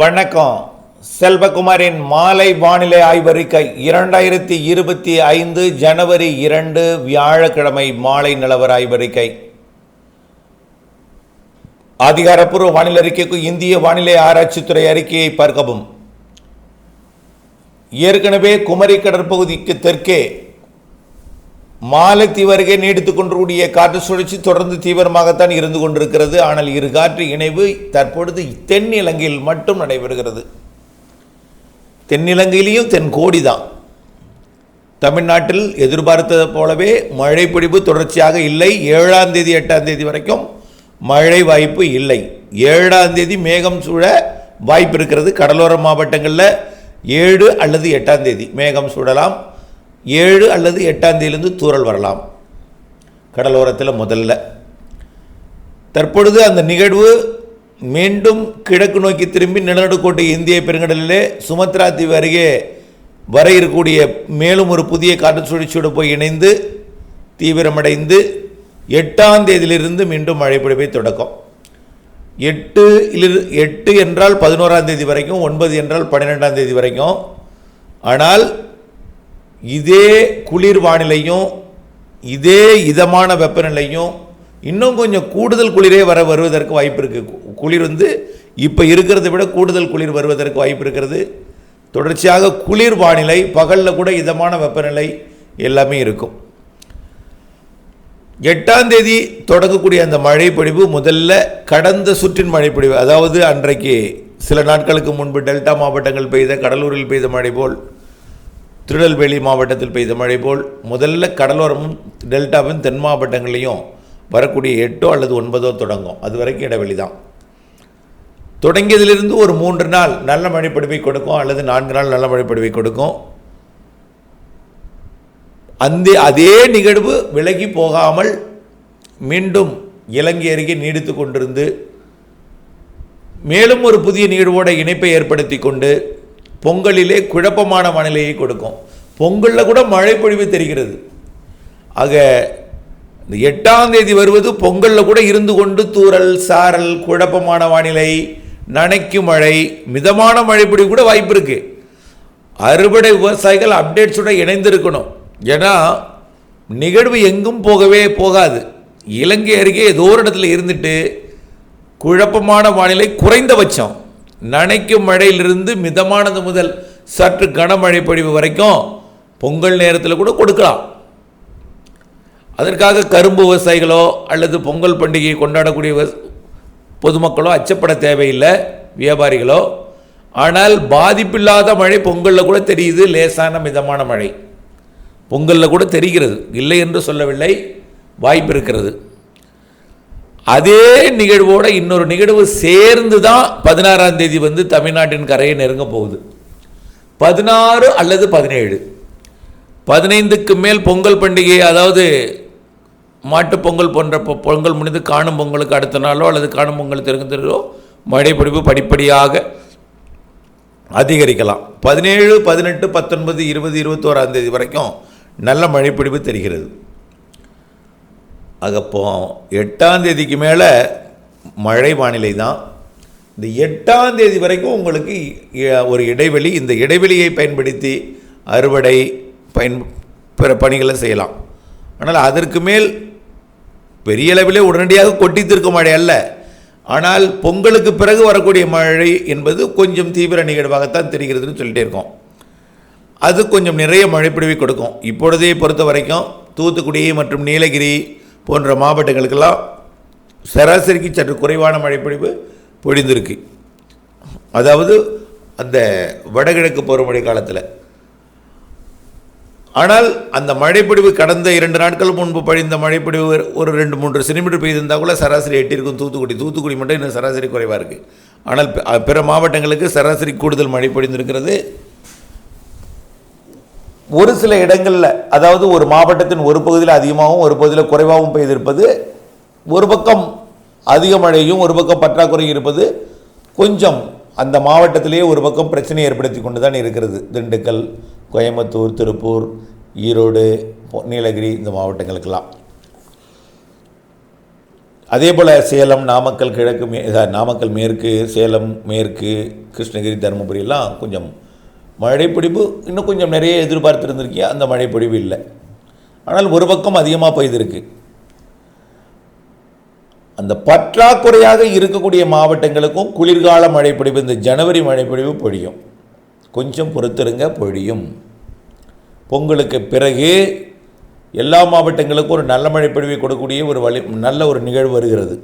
வணக்கம். செல்வகுமாரின் மாலை வானிலை ஆய்வறிக்கை இரண்டாயிரத்தி இருபத்தி ஐந்து ஜனவரி இரண்டு வியாழக்கிழமை மாலை நிலவர ஆய்வறிக்கை அதிகாரப்பூர்வ வானிலை அறிக்கைக்கு இந்திய வானிலை ஆராய்ச்சித்துறை அறிக்கையை பார்க்கவும். ஏற்கனவே குமரி கடற்பகுதிக்கு தெற்கே மாலத்தீவருகே வருகை நீடித்துக் கொண்டிருக்கூடிய காற்று சுழற்சி தொடர்ந்து தீவிரமாகத்தான் இருந்து கொண்டிருக்கிறது. ஆனால் இரு காற்று இணைவு தற்பொழுது தென் இலங்கையில் மட்டும் நடைபெறுகிறது. தென்னிலங்கையிலையும் தென்கோடி தான் தமிழ்நாட்டில் எதிர்பார்த்தது போலவே மழை பிடிப்பு தொடர்ச்சியாக இல்லை. ஏழாம் தேதி எட்டாம் தேதி வரைக்கும் மழை வாய்ப்பு இல்லை. ஏழாம் தேதி மேகம் சூழ வாய்ப்பு இருக்கிறது. கடலோர மாவட்டங்களில் ஏழு அல்லது எட்டாம் தேதி மேகம் சூழலாம் ஏழு அல்லது எட்டாம் தேதியிலிருந்து தூறல் வரலாம். கடலோரத்தில் முதல்ல. தற்பொழுது அந்த நிகழ்வு மீண்டும் கிழக்கு நோக்கி திரும்பி நிலநடுக்கோட்டை இந்திய பெருங்கடலிலே சுமத்ரா தீவு அருகே வர இருக்கக்கூடிய மேலும் ஒரு புதிய காற்று சுழற்சியோடு போய் இணைந்து தீவிரமடைந்து எட்டாம் தேதியிலிருந்து மீண்டும் மழை பொழிவை தொடக்கம். எட்டு எட்டு என்றால் பதினோராம் தேதி வரைக்கும் ஒன்பது என்றால் பன்னிரெண்டாம் தேதி வரைக்கும். ஆனால் இதே குளிர் வானிலையும் இதே இதமான வெப்பநிலையும் இன்னும் கொஞ்சம் கூடுதல் குளிரே வர வருவதற்கு வாய்ப்பு இருக்குது குளிர் வந்து இப்போ இருக்கிறத விட கூடுதல் குளிர் வருவதற்கு வாய்ப்பு இருக்கிறது. தொடர்ச்சியாக குளிர் வானிலை பகலில் கூட இதமான வெப்பநிலை எல்லாமே இருக்கும். எட்டாம் தேதி தொடங்கக்கூடிய அந்த மழைப்பொழிவு முதல்ல கடந்த சுற்றின் மழைப்பொழிவு அதாவது அன்றைக்கு சில நாட்களுக்கு முன்பு டெல்டா மாவட்டங்கள் பெய்த கடலூரில் பெய்த மழை போல் திருநெல்வேலி மாவட்டத்தில் பெய்த மழை போல் முதல்ல கடலோரமும் டெல்டாவின் தென் மாவட்டங்களையும் வரக்கூடிய எட்டோ அல்லது ஒன்பதோ தொடங்கும். அது வரைக்கும் இடைவெளி தான். தொடங்கியதிலிருந்து ஒரு மூன்று நாள் நல்ல மழைப்படுவை கொடுக்கும் அல்லது நான்கு நாள் நல்ல மழைப்படுவை கொடுக்கும். அந்த அதே நிகழ்வு விலகி போகாமல் மீண்டும் இலங்கை அருகே நீடித்து கொண்டிருந்து மேலும் ஒரு புதிய நிகழ்வோட இணைப்பை ஏற்படுத்தி கொண்டு பொங்கலிலே குழப்பமான வானிலையை கொடுக்கும். பொங்கலில் கூட மழை பொழிவு தெரிகிறது. ஆக இந்த எட்டாம் தேதி வருவது பொங்கலில் கூட இருந்து கொண்டு தூறல் சாரல் குழப்பமான வானிலை நனைக்கும் மழை மிதமான மழை பொழிவு கூட வாய்ப்பு இருக்குது அறுவடை விவசாயிகள் அப்டேட்ஸோட இணைந்திருக்கணும். ஏன்னா நிகழ்வு எங்கும் போகவே போகாது. இலங்கை அருகே ஏதோ ஒரு இடத்துல இருந்துட்டு குழப்பமான வானிலை குறைந்தபட்சம். நனைக்கும் மழையிலிருந்து மிதமானது முதல் சற்று கனமழை பொழிவு வரைக்கும் பொங்கல் நேரத்தில் கூட கொடுக்கலாம். அதற்காக கரும்பு விவசாயிகளோ அல்லது பொங்கல் பண்டிகையை கொண்டாடக்கூடிய பொதுமக்களோ அச்சப்பட தேவையில்லை வியாபாரிகளோ. ஆனால் பாதிப்பில்லாத மழை பொங்கலில் கூட தெரியுது லேசான மிதமான மழை. பொங்கலில் கூட தெரிகிறது இல்லை என்று சொல்லவில்லை வாய்ப்பு இருக்கிறது. அதே நிகழ்வோட இன்னொரு நிகழ்வு சேர்ந்து தான் பதினாறாம் தேதி வந்து தமிழ்நாட்டின் கரையை நெருங்க போகுது. பதினாறு அல்லது பதினேழு. பதினைந்துக்கு மேல் பொங்கல் பண்டிகை அதாவது மாட்டுப் பொங்கல் போன்ற பொ- பொங்கல் முடிந்து காணும் பொங்கலுக்கு அடுத்த நாளோ அல்லது காணும் பொங்கல் தெரிந்தோ மழைப்பிடிப்பு படிப்படியாக அதிகரிக்கலாம். பதினேழு பதினெட்டு பத்தொன்பது இருபது இருபத்தோராந்தேதி வரைக்கும் நல்ல மழைப்பிடிப்பு தெரிகிறது. அகப்போ எட்டாம் தேதிக்கு மேலே மழை வானிலை தான். இந்த எட்டாம் தேதி வரைக்கும் உங்களுக்கு ஒரு இடைவெளி இந்த இடைவெளியை பயன்படுத்தி அறுவடை பயன் பிற பணிகளை செய்யலாம். ஆனால் அதற்கு மேல் பெரிய அளவிலே உடனடியாக கொட்டி தீர்க்கும் மழை அல்ல. ஆனால் பொங்கலுக்கு பிறகு வரக்கூடிய மழை என்பது கொஞ்சம் தீவிர நிகழ்வாகத்தான் தெரிகிறதுன்னு சொல்லிட்டே இருக்கோம். அது கொஞ்சம் நிறைய மழைப்பிடிவை கொடுக்கும். இப்பொழுதே பொறுத்த வரைக்கும் தூத்துக்குடி மற்றும் நீலகிரி போன்ற மாவட்டங்களுக்கெல்லாம் சராசரிக்கு சற்று குறைவான மழைப்பொழிவு பொழிந்திருக்கு. அதாவது அந்த வடகிழக்கு பருவமழை காலத்தில். ஆனால் அந்த மழைப்பொழிவு கடந்த இரண்டு நாட்கள் முன்பு பழிந்த மழைப்பொழிவு ஒரு- ரெண்டு மூன்று சென்டிமீட்டர் பெய்திருந்தால் கூட சராசரி எட்டிருக்கும் தூத்துக்குடி. தூத்துக்குடி மட்டும் இன்னும் சராசரி குறைவாக இருக்குது ஆனால் பிற மாவட்டங்களுக்கு சராசரி கூடுதல் மழை பொழிந்திருக்கிறது. ஒரு சில இடங்களில் அதாவது ஒரு மாவட்டத்தின் ஒரு பகுதியில் அதிகமாகவும் ஒரு பகுதியில் குறைவாகவும் பெய்திருப்பது ஒரு பக்கம் அதிக மழையும் ஒரு பக்கம் பற்றாக்குறை இருப்பது கொஞ்சம் அந்த மாவட்டத்திலேயே ஒரு பக்கம் பிரச்சனை ஏற்படுத்தி கொண்டு தான் இருக்கிறது. திண்டுக்கல் கோயம்புத்தூர் திருப்பூர் ஈரோடு நீலகிரி இந்த மாவட்டங்களுக்கெல்லாம். அதே போல் சேலம் நாமக்கல் கிழக்கு மே நாமக்கல் மேற்கு சேலம் மேற்கு கிருஷ்ணகிரி தருமபுரி எல்லாம் கொஞ்சம் மழைப்பிடிப்பு இன்னும் கொஞ்சம் நிறைய எதிர்பார்த்துருந்துருக்கியா? அந்த மழைப்பொழிவு இல்லை. ஆனால் ஒரு பக்கம் அதிகமாக பெய்திருக்கு. அந்த பற்றாக்குறையாக இருக்கக்கூடிய மாவட்டங்களுக்கும் குளிர்கால மழைப்பிடிப்பு இந்த ஜனவரி மழைப்பிடிவு பொழியும். கொஞ்சம் பொறுத்திருங்க பொழியும். பொங்கலுக்கு பிறகு எல்லா மாவட்டங்களுக்கும் ஒரு நல்ல மழைப்பொழிவை கொடுக்கக்கூடிய ஒரு வழி நல்ல ஒரு நிகழ்வு வருகிறது.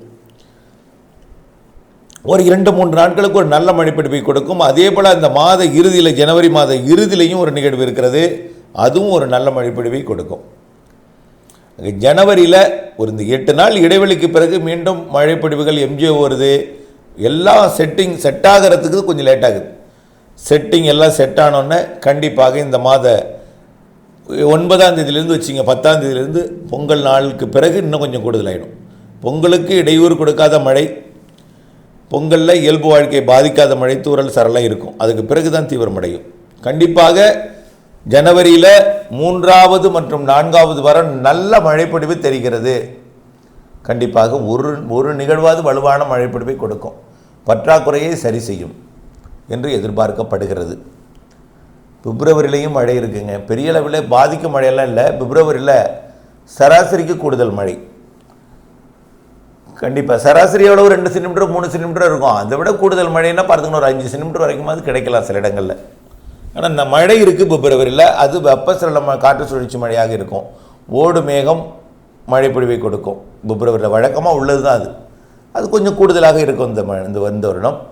ஒரு இரண்டு மூன்று நாட்களுக்கு ஒரு நல்ல மழைப்பிடிப்பை கொடுக்கும். அதே போல் அந்த மாத இறுதியில் ஜனவரி மாத இறுதியிலையும் ஒரு நிகழ்வு இருக்கிறது. அதுவும் ஒரு நல்ல மழைப்பிடிப்பை கொடுக்கும். ஜனவரியில் ஒரு இந்த எட்டு நாள் இடைவெளிக்கு பிறகு மீண்டும் மழைப்பிடிவுகள் எம்ஜிஓ வருது. எல்லாம் செட்டிங் செட் ஆகிறதுக்கு கொஞ்சம் லேட் ஆகுது. செட்டிங் எல்லாம் செட் ஆனோடனே கண்டிப்பாக இந்த மாத ஒன்பதாம் தேதியிலேருந்து வச்சிங்க பத்தாம் தேதியிலேருந்து பொங்கல் நாளுக்கு பிறகு இன்னும் கொஞ்சம் கூடுதலாயிடும். பொங்கலுக்கு இடையூறு கொடுக்காத மழை பொங்கலில் இயல்பு வாழ்க்கையை பாதிக்காத மழை தூறல் சரலாக இருக்கும். அதுக்கு பிறகு தான் தீவிரமடையும் கண்டிப்பாக ஜனவரியில் மூன்றாவது மற்றும் நான்காவது வாரம் நல்ல மழைப்பொடிவு தெரிகிறது. கண்டிப்பாக ஒரு ஒரு நிகழ்வாவது வலுவான மழைப்பொடிவை கொடுக்கும். பற்றாக்குறையை சரி செய்யும் என்று எதிர்பார்க்கப்படுகிறது. பிப்ரவரியிலையும் மழை இருக்குங்க. பெரிய அளவில் பாதிக்கும் மழையெல்லாம் இல்லை. பிப்ரவரியில் சராசரிக்கு கூடுதல் மழை. கண்டிப்பாக சராசரி எவ்வளோ ரெண்டு சென்டிமீட்டர் மூணு சென்டிமீட்டர் இருக்கும். அதை விட கூடுதல் மழைன்னா பார்த்துக்கணும் ஒரு அஞ்சு சென்டிமீட்டர் வரைக்குமாவது கிடைக்கலாம் சில இடங்களில். ஆனால் இந்த மழை இருக்குது பிப்ரவரியில் அது வெப்பசல ம- காற்று சுழற்சி மழையாக இருக்கும். ஓடு மேகம் மழை பொழிவை கொடுக்கும். பிப்ரவரியில் வழக்கமாக உள்ளது தான் அது. அது கொஞ்சம் கூடுதலாக இருக்கும் இந்த மழை இந்த வந்த வருடம்.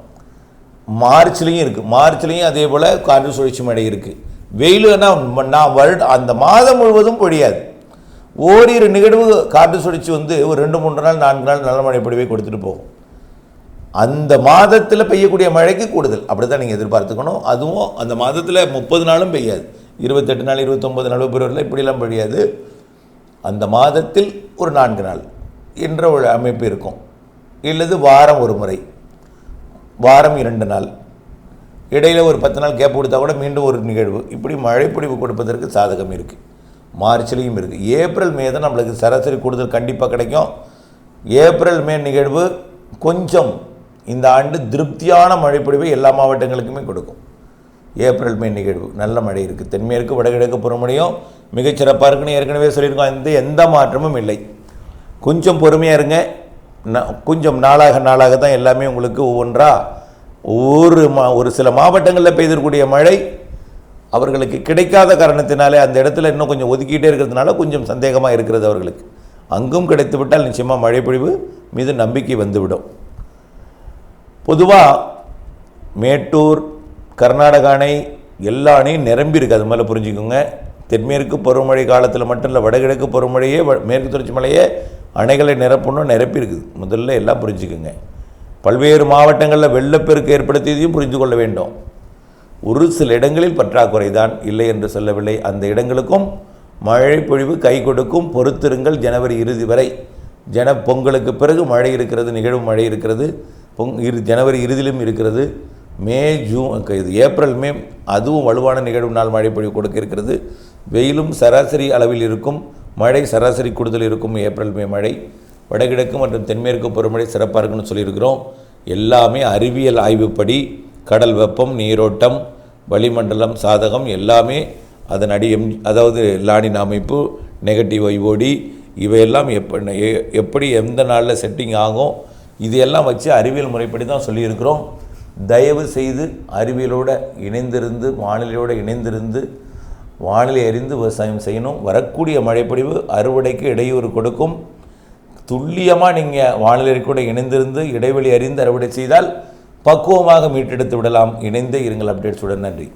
மார்ச்லேயும் இருக்குது மார்ச்லேயும் அதே போல் காற்று சுழற்சி மழை இருக்குது வெயிலுன்னா நான் வருட அந்த மாதம் முழுவதும் பொழியாது. ஓரிரு நிகழ்வு காற்று சுழற்சி வந்து ஒரு ரெண்டு மூன்று நாள் நான்கு நாள் நல்ல மழை பொழிவை கொடுத்துட்டு போகும். அந்த மாதத்தில் பெய்யக்கூடிய மழைக்கு கூடுதல். அப்படி தான் நீங்கள் எதிர்பார்த்துக்கணும். அதுவும் அந்த மாதத்தில் முப்பது நாளும் பெய்யாது. இருபத்தெட்டு நாள் இருபத்தொம்பது நாள் பிறவரில் இப்படிலாம் பெய்யாது. அந்த மாதத்தில் ஒரு நான்கு நாள் என்ற ஒரு அமைப்பு இருக்கும். இல்லது வாரம் ஒரு முறை. வாரம் இரண்டு நாள். இடையில ஒரு பத்து நாள் கேப் கொடுத்தா கூட மீண்டும் ஒரு நிகழ்வு. இப்படி மழைப்பொழிவு கொடுப்பதற்கு சாதகம் இருக்குது மார்ச்லேயும் இருக்குது ஏப்ரல் மே தான் நம்மளுக்கு சராசரி கூடுதல் கண்டிப்பாக கிடைக்கும். ஏப்ரல் மே நிகழ்வு கொஞ்சம் இந்த ஆண்டு திருப்தியான மழைப்பொழிவை எல்லா மாவட்டங்களுக்குமே கொடுக்கும். ஏப்ரல் மே நிகழ்வு நல்ல மழை இருக்குது தென்மேற்கு வடகிழக்கு புறமுடியும் மிகச்சிறப்பாக இருக்குன்னு ஏற்கனவே சொல்லியிருக்கோம். எந்த எந்த மாற்றமும் இல்லை. கொஞ்சம் பொறுமையாக இருங்க. ந- கொஞ்சம் நாளாக நாளாக தான் எல்லாமே உங்களுக்கு ஒவ்வொன்றா ஒரு மா ஒரு சில மாவட்டங்களில் பெய்திருக்கக்கூடிய மழை அவர்களுக்கு கிடைக்காத காரணத்தினாலே அந்த இடத்துல இன்னும் கொஞ்சம் ஒதுக்கிட்டே இருக்கிறதுனால கொஞ்சம் சந்தேகமாக இருக்கிறது அவர்களுக்கு. அங்கும் கிடைத்து விட்டால் நிச்சயமாக மழைப்பொழிவு மீது நம்பிக்கை வந்துவிடும். பொதுவாக மேட்டூர் கர்நாடக அணை எல்லா அணையும் நிரம்பி இருக்குது அது மேலே புரிஞ்சுக்கோங்க. தென்மேற்கு பருவமழை காலத்தில் மட்டும் இல்லை வடகிழக்கு பருவமழையே வ- மேற்கு தொடர்ச்சி மலையே அணைகளை நிரப்பணும் நிரப்பி இருக்குது முதல்ல எல்லாம் புரிஞ்சுக்குங்க. பல்வேறு மாவட்டங்களில் வெள்ளப்பெருக்கு ஏற்படுத்தியதையும் புரிந்து கொள்ள வேண்டும். ஒரு சில இடங்களில் பற்றாக்குறை தான் இல்லை என்று சொல்லவில்லை. அந்த இடங்களுக்கும் மழை பொழிவு கை கொடுக்கும். பொறுத்திருங்கள் ஜனவரி இறுதி வரை. ஜன பொங்கலுக்கு பிறகு மழை இருக்கிறது நிகழ்வு மழை இருக்கிறது. பொங் இரு ஜனவரி இறுதியிலும் இருக்கிறது. மே ஜூன் இது ஏப்ரல் மே அதுவும் வலுவான நிகழ்வு நாள் மழை பொழிவு கொடுக்க இருக்கிறது. வெயிலும் சராசரி அளவில் இருக்கும். மழை சராசரி கூடுதல் இருக்கும். ஏப்ரல் மே மழை. வடகிழக்கு மற்றும் தென்மேற்கு பருவமழை சிறப்பாக இருக்குன்னு சொல்லியிருக்கிறோம். எல்லாமே அறிவியல் ஆய்வுப்படி. கடல் வெப்பம் நீரோட்டம் வளிமண்டலம் சாதகம் எல்லாமே அதன் அடி எம் அதாவது லானின் அமைப்பு நெகட்டிவ் ஐஓடி இவையெல்லாம் எப்ப எ- எப்படி எந்த நாளில் செட்டிங் ஆகும் இதையெல்லாம் வச்சு அறிவியல் முறைப்படி தான் சொல்லியிருக்கிறோம். தயவு செய்து அறிவியலோட இணைந்திருந்து வானிலையோடு இணைந்திருந்து வானிலை அறிந்து விவசாயம் செய்யணும். வரக்கூடிய மழைப்பொழிவு அறுவடைக்கு இடையூறு கொடுக்கும். துல்லியமாக நீங்கள் வானிலை கூட இணைந்திருந்து இடைவெளி அறிந்து அறுவடை செய்தால் பக்குவமாக மீட்டெடுத்து விடலாம். இணைந்தே இருங்கள். அப்டேட்ஸுடன் நன்றி.